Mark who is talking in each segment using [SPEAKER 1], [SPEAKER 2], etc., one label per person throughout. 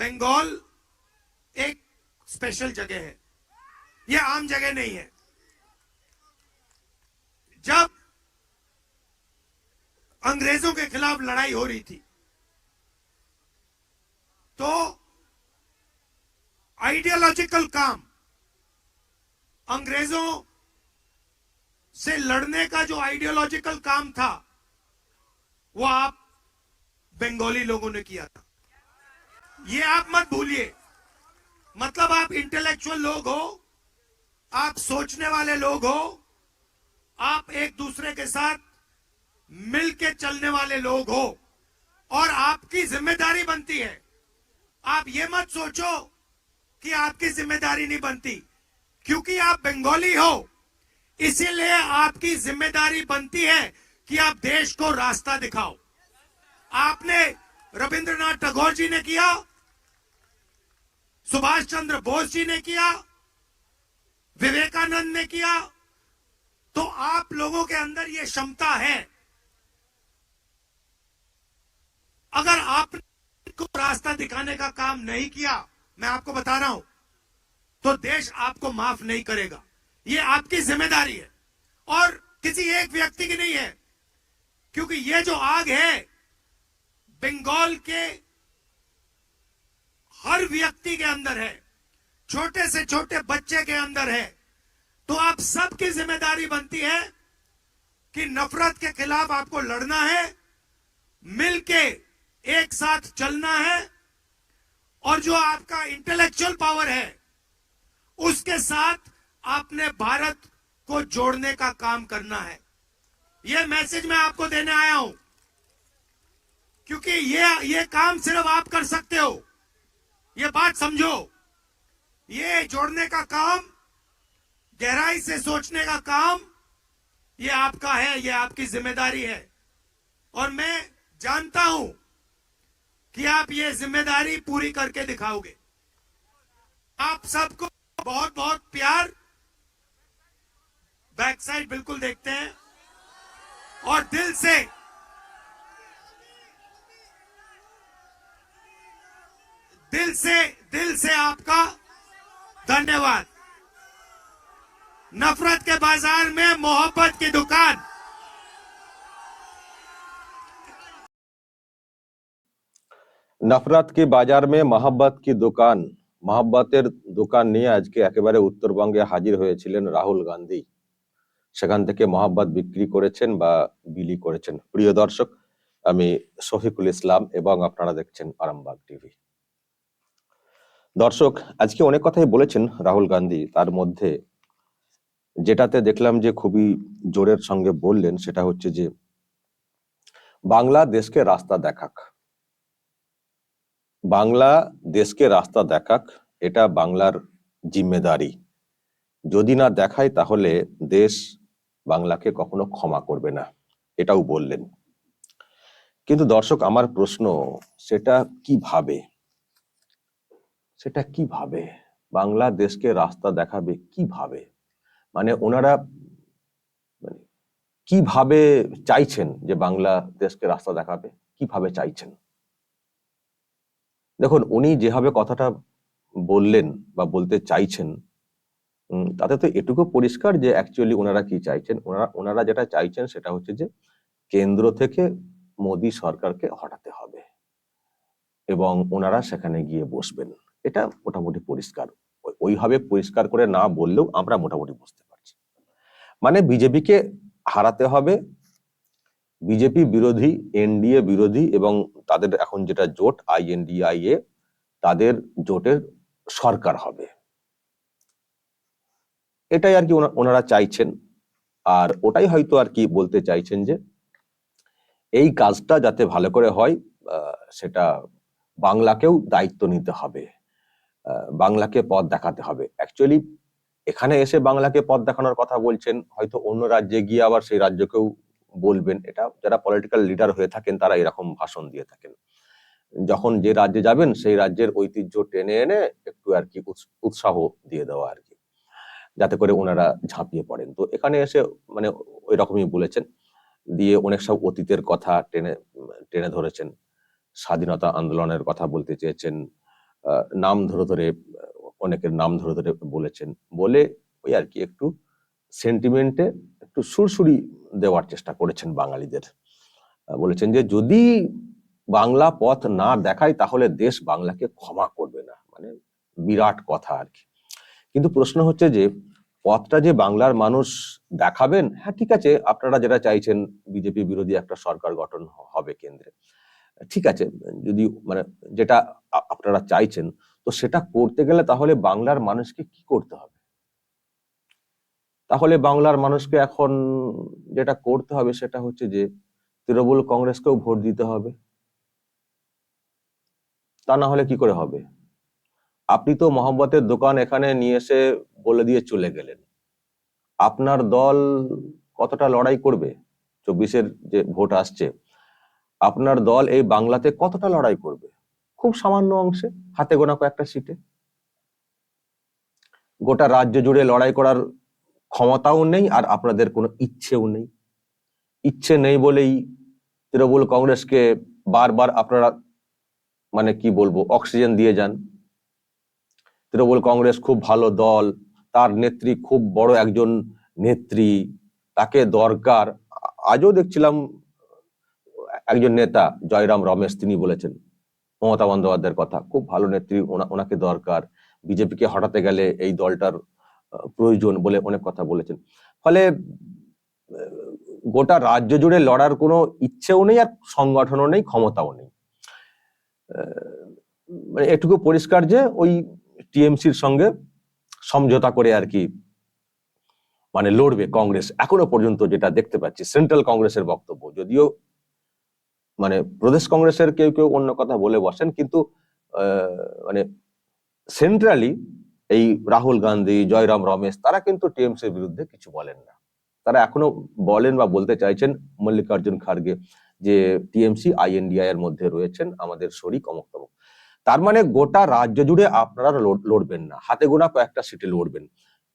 [SPEAKER 1] बंगाल एक स्पेशल जगह है। यह आम जगह नहीं है। जब अंग्रेज़ों के खिलाफ लड़ाई हो रही थी तो आइडियोलॉजिकल काम अंग्रेज़ों से लड़ने का जो आइडियोलॉजिकल काम था, वो आप बंगाली लोगों ने किया था। ये आप मत भूलिए। मतलब आप इंटेलेक्चुअल लोग हो, आप सोचने वाले लोग हो, आप एक दूसरे के साथ मिल के चलने वाले लोग हो, और आपकी ज़िम्मेदारी बनती है। आप ये मत सोचो कि आपकी ज़िम्मेदारी नहीं बनती, क्योंकि आप बंगाली हो। इसीलिए आपकी ज़िम्मेदारी बनती है कि आप देश को रास्ता दिखाओ। आपने रविंद्रनाथ टैगोर जी ने किया सुभाष चंद्र बोस जी ने किया, विवेकानंद ने किया तो आप लोगों के अंदर ये क्षमता है। अगर आपने को रास्ता दिखाने का काम नहीं किया, मैं आपको बता रहा हूँ तो देश आपको माफ़ नहीं करेगा। ये आपकी ज़िम्मेदारी है, और किसी एक व्यक्ति की नहीं है, क्योंकि ये जो आग है, बंगाल के हर व्यक्ति के अंदर है। छोटे से छोटे बच्चे के अंदर है। तो आप सबकी ज़िम्मेदारी बनती है कि नफरत के खिलाफ आपको लड़ना है, मिलके एक साथ चलना है, और जो आपका इंटेलेक्चुअल पावर है, उसके साथ आपने भारत को जोड़ने का काम करना है। यह मैसेज मैं आपको देने आया हूँ। क्योंकि ये ये काम सिर्फ़ आप कर सकते हो। ये बात समझो। ये जोड़ने का काम, गहराई से सोचने का काम, ये आपका है, ये आपकी ज़िम्मेदारी है। और मैं जानता हूँ कि आप ये ज़िम्मेदारी पूरी करके दिखाओगे। आप सबको बहुत बहुत प्यार। बैक साइड बिल्कुल देखते हैं। और दिल से दिल से दिल से आपका धन्यवाद नफरत के बाजार में मोहब्बत की दुकान
[SPEAKER 2] নফরাত কি বাজার মে মহাব্বত কি দোকান মহাব্বতের দোকান নিয়ে আজকে একেবারে উত্তরবঙ্গে হাজির হয়েছিলেন রাহুল গান্ধী সেখান থেকে মহাব্বত বিক্রি করেছেন বা বিলি করেছেন প্রিয় দর্শক আমি শফিকুল ইসলাম এবং আপনারা দেখছেন আরামবাগ টিভি দর্শক, আজকে অনেক কথাই বলেছেন রাহুল গান্ধী তার মধ্যে। যেটাতে দেখলাম যে খুবই জোরের সঙ্গে বললেন, সেটা হচ্ছে যে বাংলা দেশকে রাস্তা দেখাক। বাংলা দেশকে রাস্তা দেখাক, এটা বাংলার জিম্মেদারি। যদি না দেখায়, তাহলে দেশ বাংলাকে কখনো ক্ষমা করবে না, এটাও বললেন। কিন্তু দর্শক, আমার প্রশ্ন, সেটা কীভাবে সেটা কীভাবে? বাংলাদেশকে রাস্তা দেখাবে কীভাবে? মানে ওনারা মানে কীভাবে চাইছেন যে বাংলা দেশকে রাস্তা দেখাবে? কীভাবে চাইছেন? দেখুন, উনি যেভাবে কথাটা বললেন বা বলতে চাইছেন তাতে তো এটুকু পরিষ্কার যে অ্যাকচুয়ালি ওনারা কি চাইছেন? ওনারা ওনারা যেটা চাইছেন সেটা হচ্ছে যে কেন্দ্র থেকে মোদি সরকারকে হটাতে হবে এবং ওনারা সেখানে গিয়ে বসবেন। এটা মোটামুটি পরিষ্কার। ওই- ওইভাবে পরিষ্কার করে না বললেও আমরা মোটামুটি বুঝতে পারছি। মানে বিজেপিকে হারাতে হবে। বিজেপি বিরোধী, এনডিএ বিরোধী এবং তাদের এখন যেটা জোট, আইএনডিআইএ, তাদের জোটের সরকার হবে। এটাই আর কি ওনা- ওনারা চাইছেন। আর ওটাই হয়তো আর কি বলতে চাইছেন যে, এই কাজটা যাতে ভালো করে হয় সেটা বাংলাকেও দায়িত্ব নিতে হবে। বাংলাকে পথ দেখাতে হবে। অ্যাকচুয়ালি এখানে এসে বাংলাকে পথ দেখানোর কথা বলছেন, হয়তো অন্য রাজ্যে গিয়ে আবার সেই রাজ্যকেও বলবেন। এটা যারা পলিটিক্যাল লিডার হয়ে থাকেন, তারা এরকম ভাষণ দিয়ে থাকেন। যখন যে রাজ্যে যাবেন, সেই রাজ্যের ঐতিহ্য টেনে এনে একটু আর কি উৎস- উৎসাহ দিয়ে দেওয়া আর কি, যাতে করে ওনারা ঝাঁপিয়ে পড়েন। তো এখানে এসে মানে ওই রকমই বলেছেন, দিয়ে অনেক সব অতীতের কথা টেনে টেনে ধরেছেন, স্বাধীনতা আন্দোলনের কথা বলতে চেয়েছেন নাম ধরে ধরে, অনেকের নাম ধরে ধরে বলেছেন। বলে ওই আর কি একটু সেন্টিমেন্টে একটু সুরসুরি দেওয়ার চেষ্টা করেছেন বাঙালিদের। বলেছেন যে, যদি বাংলা পথ না দেখায়, তাহলে দেশ বাংলাকে ক্ষমা করবে না। মানে বিরাট কথা আর কি। কিন্তু প্রশ্ন হচ্ছে যে, পথটা যে বাংলার মানুষ দেখাবেন হ্যাঁ ঠিক আছে, আপনারা যেটা চাইছেন, বিজেপি বিরোধী একটা সরকার গঠন হবে কেন্দ্রে। ঠিক আছে, যদি মানে যেটা আপনারা চাইছেন, তো সেটা করতে গেলে তাহলে বাংলার মানুষকে কি করতে হবে? তাহলে বাংলার মানুষকে এখন যেটা করতে হবে সেটা হচ্ছে যে, তৃণমূল কংগ্রেসকেও ভোট দিতে হবে। তা না হলে কি করে হবে? আপনি তো মোহাম্মতের দোকান এখানে নিয়ে এসে বলে দিয়ে চলে গেলেন। আপনার দল কতটা লড়াই করবে? চব্বিশের যে ভোট আসছে, আপনার দল এই বাংলাতে কতটা লড়াই করবে? খুব সামান্য অংশে হাতে গোনা কয়েকটা সিটে। গোটা রাজ্য জুড়ে লড়াই করার ক্ষমতাও নেই আর আপনাদের কোনো ইচ্ছেও নেই। ইচ্ছে নেই বলেই তৃণমূল কংগ্রেসকে বারবার আপনারা মানে কি বলব, অক্সিজেন দিয়ে যান। তৃণমূল কংগ্রেস খুব ভালো দল, তার নেত্রী খুব বড় একজন নেত্রী, তাকে দরকার। আজও দেখছিলাম, একজন নেতা, জয়রাম রমেশ, তিনি বলেছেন মমতা বন্দ্যোপাধ্যায়ের কথা। খুব ভালো নেত্রী, ওনা- ওনাকে দরকার। বিজেপিকে হটাতে গেলে এই দলটার প্রয়োজন বলে অনেক কথা বলেছেন। ফলে গোটা রাজ্য জুড়ে লড়ার কোনো ইচ্ছেও নেই আর সংগঠনও নেই, ক্ষমতাও নেই। মানে এটুকু পরিষ্কার যে ওই টিএমসির সঙ্গে সমঝোতা করে আর কি মানে লড়বে কংগ্রেস। এখনও পর্যন্ত যেটা দেখতে পাচ্ছি, সেন্ট্রাল কংগ্রেসের বক্তব্য। যদিও মানে প্রদেশ কংগ্রেসের কেউ কেউ অন্য কথা বলে বসেন, কিন্তু মানে সেন্ট্রালি এই রাহুল গান্ধী, জয়রাম রমেশ, তারা কিন্তু টিএমসির বিরুদ্ধে কিছু বলেন না। তারা এখনও বলেন বা বলতে চাইছেন মল্লিকার্জুন খার্গে যে টিএমসি, আইএনডিআই এর মধ্যে রয়েছেন আমাদের শরিক অমুক তমুক। তার মানে গোটা রাজ্য জুড়ে আপনারা লড়বেন না। হাতে গোনা কয়েকটা সিটে লড়বেন।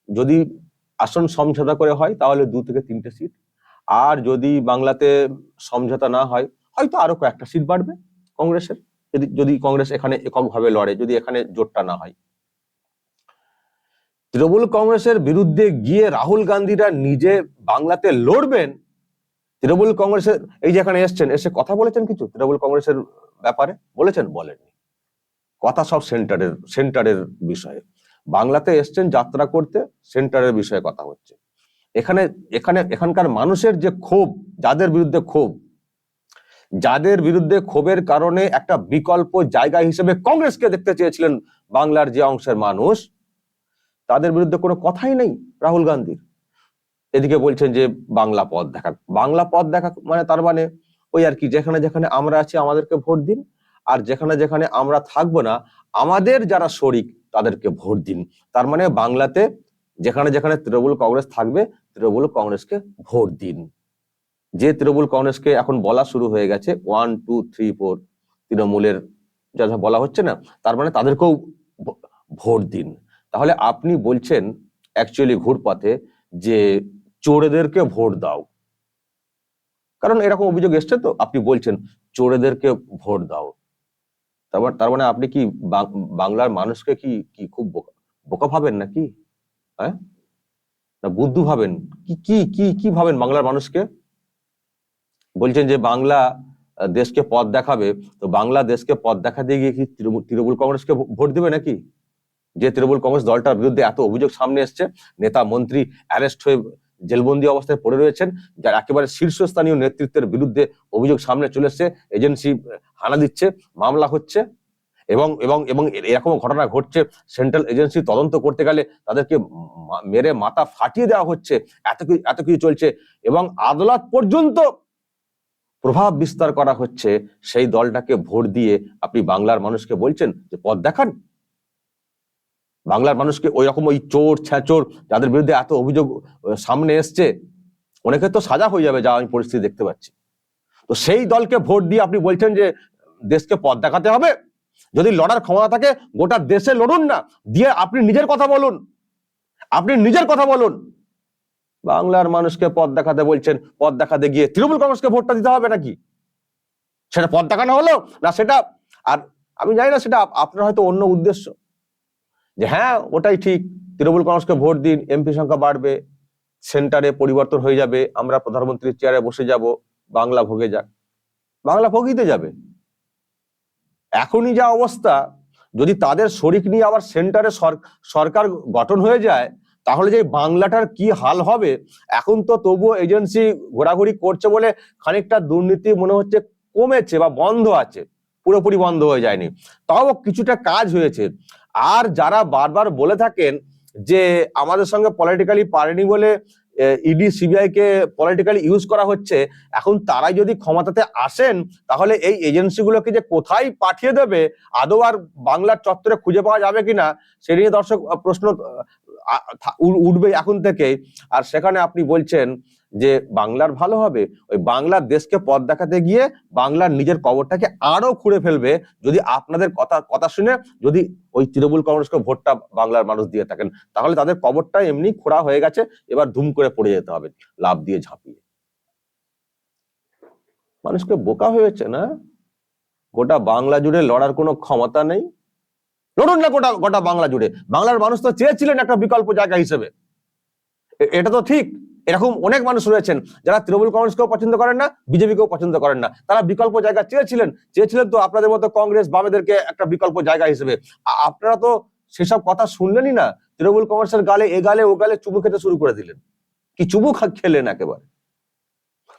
[SPEAKER 2] যদি আসন সমঝোতা করে হয়, তাহলে দু থেকে তিনটে সিট। আর যদি বাংলাতে সমঝোতা না হয় হয়তো আরও কয়েকটা সিট বাড়বে কংগ্রেসের, যদি যদি কংগ্রেস এখানে এককভাবে লড়ে, যদি এখানে জোটটা না হয়। তৃণমূল কংগ্রেসের বিরুদ্ধে গিয়ে রাহুল গান্ধীরা নিজে বাংলাতে লড়বেন, তৃণমূল কংগ্রেসের, এই যে এখানে এসছেন, এসে কথা বলেছেন কিছু? তৃণমূল কংগ্রেসের ব্যাপারে? বলেছেন, বলেননি। কথা সব সেন্টারের সেন্টারের বিষয়ে। বাংলাতে এসছেন যাত্রা করতে, সেন্টারের বিষয়ে কথা হচ্ছে। এখানে এখানে, এখানকার মানুষের যে ক্ষোভ, যাদের বিরুদ্ধে ক্ষোভ যাদের বিরুদ্ধে ক্ষোভের কারণে একটা বিকল্প জায়গা হিসেবে কংগ্রেসকে দেখতে চেয়েছিলেন বাংলার যে অংশের মানুষ, তাদের বিরুদ্ধে কোনো কথাই নেই রাহুল গান্ধীর। এদিকে বলছেন যে বাংলা পথ দেখা, বাংলা পথ দেখা মানে তার মানে ওই আর কি, যেখানে যেখানে আমরা আছি আমাদেরকে ভোট দিন, আর যেখানে যেখানে আমরা থাকব না, আমাদের যারা শরিক তাদেরকে ভোট দিন। তার মানে বাংলাতে যেখানে যেখানে তৃণমূল কংগ্রেস থাকবে, তৃণমূল কংগ্রেসকে ভোট দিন। যে তৃণমূল কংগ্রেসকে এখন বলা শুরু হয়ে গেছে ওয়ান টু থ্রি ফোর তৃণমূলের যা যা বলা হচ্ছে না, তার মানে তাদেরকেও ভোট দিন। তাহলে আপনি বলছেন অ্যাকচুয়ালি ঘুরপথে যে চোরেদেরকে ভোট দাও। কারণ এরকম অভিযোগ এসছে তো, আপনি বলছেন চোরেদেরকে ভোট দাও। তারপর তার মানে আপনি কি বাংলার মানুষকে কি কি খুব বোকা বোকা ভাবেন নাকি? হ্যাঁ? না বুদ্ধু ভাবেন? কি কি কি ভাবেন বাংলার মানুষকে? বলছেন যে বাংলা দেশকে পথ দেখাবে। তো বাংলা দেশকে পথ দেখাতে গিয়ে কি তৃণমূল কংগ্রেসকে ভোট দেবে নাকি? যে তৃণমূল কংগ্রেস দলটার বিরুদ্ধে এত অভিযোগ সামনে এসছে, নেতা, মন্ত্রী অ্যারেস্ট হয়ে জেলবন্দি অবস্থায় পড়ে রয়েছেন, যার একেবারে শীর্ষস্থানীয় নেতৃত্বের বিরুদ্ধে অভিযোগ সামনে চলে এসছে, এজেন্সি হানা দিচ্ছে, মামলা হচ্ছে এবং এবং এবং এরকম ঘটনা ঘটছে, সেন্ট্রাল এজেন্সি তদন্ত করতে গেলে তাদেরকে মেরে মাথা ফাটিয়ে দেওয়া হচ্ছে, এত কিছু এত কিছু চলছে এবং আদালত পর্যন্ত প্রভাব বিস্তার করা হচ্ছে, সেই দলটাকে ভোট দিয়ে আপনি বাংলার মানুষকে বলছেন যে পথ দেখান। বাংলার মানুষকে ওই রকম ওই চোর ছ্যাচোর যাদের বিরুদ্ধে এত অভিযোগ সামনে এসছে, অনেকের তো সাজা হয়ে যাবে যা আমি পরিস্থিতি দেখতে পাচ্ছি। তো সেই দলকে ভোট দিয়ে আপনি বলছেন যে দেশকে পথ দেখাতে হবে। যদি লড়ার ক্ষমতা থাকে, গোটা দেশে লড়ুন না, দিয়ে আপনি নিজের কথা বলুন। আপনি নিজের কথা বলুন। বাংলার মানুষকে পথ দেখাতে বলছেন, পথ দেখাতে গিয়ে তৃণমূল কংগ্রেসকে ভোটটা দিতে হবে নাকি? সেটা পথ দেখানো হলো না সেটা? আর আমি জানি না সেটা আপনার হয়তো অন্য উদ্দেশ্য। যে হ্যাঁ ওটাই ঠিক, তৃণমূল কংগ্রেসকে ভোট দিন, এমপি সংখ্যা বাড়বে, সেন্টারে পরিবর্তন হয়ে যাবে, আমরা প্রধানমন্ত্রীর চেয়ারে বসে যাব, বাংলা ভোগে যাক। বাংলা ভোগিতে যাবে। এখনই যা অবস্থা, যদি তাদের শরিক নিয়ে আবার সেন্টারে সরকার গঠন হয়ে যায় তাহলে যে বাংলাটার কি হাল হবে? এখন তো তবুও এজেন্সি ঘোরাঘুরি করছে বলে খানিকটা দুর্নীতি মনে হচ্ছে কমেছে বা বন্ধ আছে, পুরোপুরি বন্ধ হয়ে যায়নি। তাও কিছুটা কাজ হয়েছে। আর যারা বারবার বলে থাকেন যে আমাদের সঙ্গে পলিটিক্যালি পারেনি বলে ইডি সিবিআই কে পলিটিক্যালি ইউজ করা হচ্ছে, এখন তারাই যদি ক্ষমতাতে আসেন, তাহলে এই এজেন্সিগুলোকে যে কোথায় পাঠিয়ে দেবে, আদৌ আর বাংলার চত্বরে খুঁজে পাওয়া যাবে কিনা, সে নিয়ে দর্শক প্রশ্ন উঠবে এখন থেকেই। আর সেখানে আপনি বলছেন যে বাংলার ভালো হবে। ওই বাংলার দেশকে পথ দেখাতে গিয়ে বাংলার নিজের কবরটাকে আরও খুঁড়ে ফেলবে যদি আপনাদের কথা কথা শুনে যদি ওই তৃণমূল কংগ্রেসকে ভোটটা বাংলার মানুষ দিয়ে থাকেন। তাহলে তাদের কবরটা এমনি খোঁড়া হয়ে গেছে, এবার ধুম করে পড়ে যেতে হবে লাভ দিয়ে ঝাঁপিয়ে। মানুষকে বোকা হয়েছে না? গোটা বাংলা জুড়ে লড়ার কোনো ক্ষমতা নেই? লড়ুন না গোটা গোটা বাংলা জুড়ে। বাংলার মানুষ তো চেয়েছিলেন একটা বিকল্প জায়গা হিসেবে। এটা তো ঠিক। এরকম অনেক মানুষ রয়েছেন যারা তৃণমূল কংগ্রেসকেও পছন্দ করেন না, বিজেপিকেও পছন্দ করেন না। তারা বিকল্প জায়গা চেয়েছিলেন। চেয়েছিলেন তো আপনাদের মতো কংগ্রেস বামেদেরকে একটা বিকল্প জায়গা হিসেবে। আপনারা তো সেসব কথা শুনলেনই না। তৃণমূল কংগ্রেসের গালে, এ গালে, ও গালে চুমু খেতে শুরু করে দিলেন। কি খা- খেলেন একেবারে?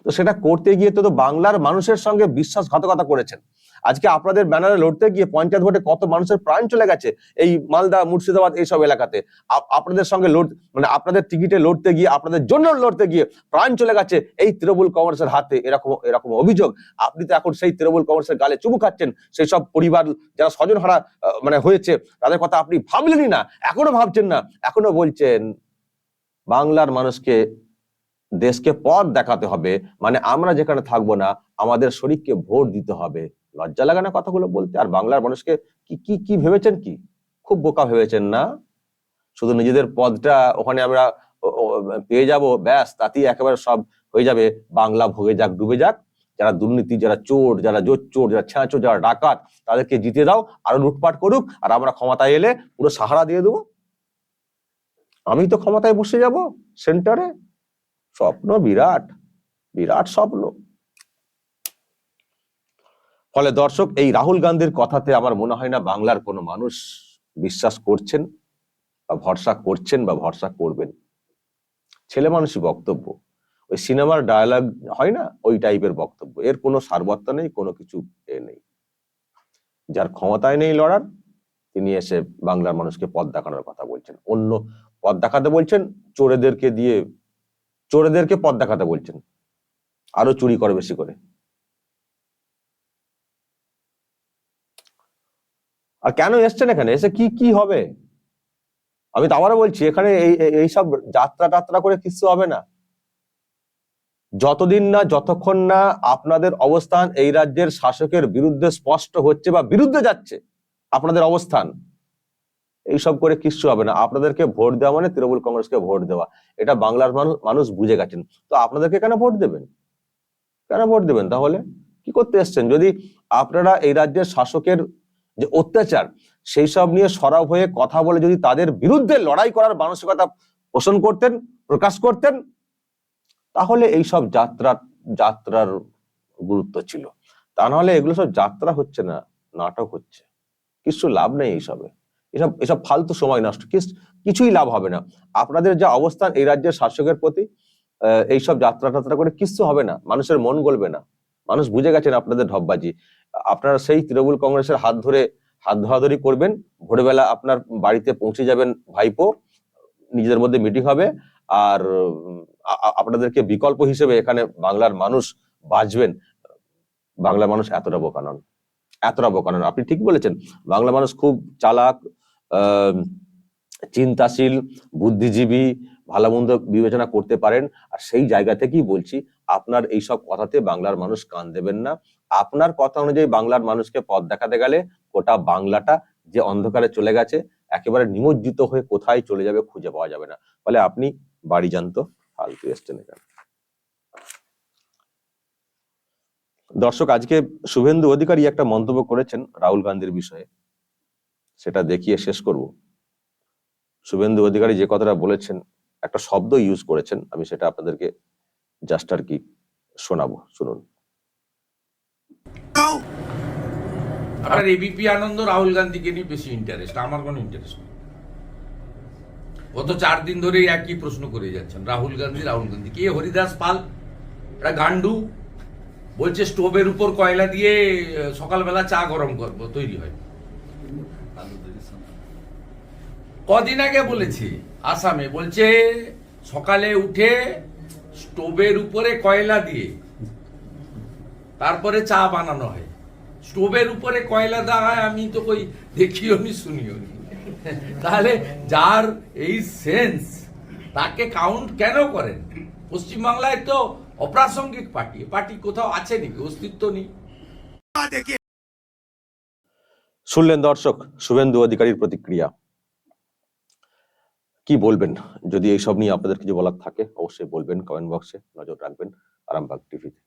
[SPEAKER 2] তো সেটা করতে গিয়ে তো বাংলার মানুষের সঙ্গে বিশ্বাসঘাতকতা করেছেন। আজকে আপনাদের ব্যানারে লড়তে গিয়ে পঞ্চায়েত ভোটে কত মানুষের প্রাণ চলে গেছে এই মালদা, মুর্শিদাবাদ এইসব এলাকাতে। আপ- আপনাদের সঙ্গে লড় মানে আপনাদের টিকিটে লড়তে গিয়ে, আপনাদের জন্য লড়তে গিয়ে প্রাণ চলে গেছে এই তৃণমূল কংগ্রেসের হাতে, এরকম এরকম অভিযোগ। আপনি তো এখন সেই তৃণমূল কংগ্রেসের গালে চুমু খাচ্ছেন সেই সব পরিবার যারা স্বজন হারা মানে হয়েছে, তাদের কথা আপনি ভাবলেনই না, এখনও ভাবছেন না, এখনও বলছেন, বাংলার মানুষকে, দেশকে পথ দেখাতে হবে মানে আমরা যেখানে থাকব না, আমাদের শরীরকে ভোট দিতে হবে। লজ্জা লাগে না কথাগুলো বলতে? আর বাংলার মানুষকে কি কি কি ভেবেছেন কি? খুব বোকা ভেবেছেন না? শুধু নিজেদের পদটা ওখানে আমরা পেয়ে যাব, ব্যাস, তাতেই একেবারে সব হয়ে যাবে। বাংলা ভোগে যাক, ডুবে যাক। যারা দুর্নীতি, যারা চোর, যারা জোর চোর যারা ছেঁচো যারা ডাকাত, তাদেরকে জিতে দাও, আরও লুটপাট করুক, আর আমরা ক্ষমতায় এলে পুরো সাহারা দিয়ে দেবো। আমি তো ক্ষমতায় বসে যাব সেন্টারে। স্বপ্ন বিরাট বিরাট স্বপ্ন। ফলে দর্শক, এই রাহুল গান্ধীর কথাতে আমার মনে হয় না বাংলার কোনো মানুষ বিশ্বাস করছেন বা ভরসা করছেন বা ভরসা করবেন। ছেলে মানুষই বক্তব্য। ওই সিনেমার ডায়ালগ হয় না? ওই টাইপের বক্তব্য। এর কোনো সারবত্তা নেই, কোনো কিছু এ নেই। যার ক্ষমতায় নেই লড়ার, তিনি এসে বাংলার মানুষকে পথ দেখানোর কথা বলছেন। অন্য পথ দেখাতে বলছেন, চোরেদেরকে দিয়ে, চোরেদেরকে পথ দেখাতে বলছেন। আরও চুরি করে বেশি করে। আর কেন এসছেন এখানে? এসে কি কি হবে? আমি তো আবারও বলছি, এখানে এই, এই- এইসব যাত্রা টাত্রা করে কিছু হবে না। যতদিন না, যতক্ষণ না আপনাদের অবস্থান এই রাজ্যের শাসকের বিরুদ্ধে স্পষ্ট হচ্ছে বা বিরুদ্ধে যাচ্ছে আপনাদের অবস্থান এইসব করে কিচ্ছু হবে না। আপনাদেরকে ভোট দেওয়া মানে তৃণমূল কংগ্রেসকে ভোট দেওয়া। এটা বাংলার মানুষ মানুষ বুঝে গেছেন। তো আপনাদেরকে কেন ভোট দেবেন? কেন ভোট দেবেন তাহলে? কি করতে এসছেন? যদি আপনারা এই রাজ্যের শাসকের যে অত্যাচার, সেই সব নিয়ে সরব হয়ে কথা বলে যদি তাদের বিরুদ্ধে লড়াই করার মানসিকতা পোষণ করতেন, প্রকাশ করতেন, তাহলে এই সব যাত্রা, যাত্রার গুরুত্ব ছিল। তা নাহলে এগুলো সব যাত্রা হচ্ছে না, নাটক হচ্ছে। কিছু লাভ নেই এইসবে এসব এসব ফালতু সময় নষ্ট। কিছুই লাভ হবে না। আপনাদের যা অবস্থান এই রাজ্যের শাসকের প্রতি এইসব যাত্রা টাত্রা করে কিচ্ছু হবে না। মানুষের মন গলবে না। মানুষ বুঝে গেছেন আপনাদের ঢপবাজি আপনারা সেই তৃণমূল কংগ্রেসের হাত ধরে হাত ধরাধরি করবেন। ভোরবেলা আপনার বাড়িতে পৌঁছে যাবেন ভাইপো, নিজেদের মধ্যে মিটিং হবে। আর আপনাদেরকে বিকল্প হিসেবে এখানে বাংলার মানুষ বাঁচবেন। বাংলা মানুষ এতটা বোকা নন। এতটা বোকা নন। আপনি ঠিক বলেছেন। বাংলা মানুষ খুব চালাক চিন্তাশীল, বুদ্ধিজীবী, ভালো মন্দ বিবেচনা করতে পারেন। আর সেই জায়গা থেকেই বলছি আপনার এইসব কথাতে বাংলার মানুষ কান দেবেন না। আপনার কথা অনুযায়ী বাংলার মানুষকে পথ দেখাতে গেলে গোটা বাংলাটা যে অন্ধকারে চলে গেছে, একেবারে নিমজ্জিত হয়ে কোথায় চলে যাবে খুঁজে পাওয়া যাবে না। ফলে আপনি বাড়ি যান তো, ফালতু এসছেন এখানে। দর্শক, আজকে শুভেন্দু অধিকারী একটা মন্তব্য করেছেন রাহুল গান্ধীর বিষয়ে। সেটা দেখিয়ে শেষ করব। শুভেন্দু অধিকারী যে কথাটা বলেছেন, একটা শব্দ ইউজ করেছেন, আমি সেটা আপনাদেরকে জাস্ট আর কি শোনাবো শুনুন।
[SPEAKER 3] আপনার এবিপি আনন্দ রাহুল গান্ধীকে নিয়ে বেশি ইন্টারেস্ট আমার কোনো ইন্টারেস্ট নেই। গত চার দিন ধরে একই প্রশ্ন করে যাচ্ছেন রাহুল গান্ধী রাহুল গান্ধী। কে? হরিদাস পাল একটা গান্ডু। বলছে স্টোভের উপর কয়লা দিয়ে সকালবেলা চা গরম করব তৈরি হয়। কদিন আগে বলেছি আসামে। বলছে সকালে উঠে স্টোভের উপরে কয়লা দিয়ে। তারপরে চা বানানো হয়। স্টোভের উপরে কয়লা দেওয়া হয় আমি তো কই দেখিও নি শুনিও নি। তাহলে যার এই সেন্স তাকে কাউন্ট কেন করেন? পশ্চিমবাংলায় তো অপ্রাসঙ্গিক পার্টি। পার্টি কোথাও আছে নাকি? অস্তিত্ব নেই।
[SPEAKER 2] শুনলেন দর্শক শুভেন্দু অধিকারীর প্রতিক্রিয়া। কি বলবেন? যদি এইসব নিয়ে আপনাদের কিছু বলার থাকে, অবশ্যই বলবেন কমেন্ট বক্সে নজর রাখবেন, আরামবাগ টিভিতে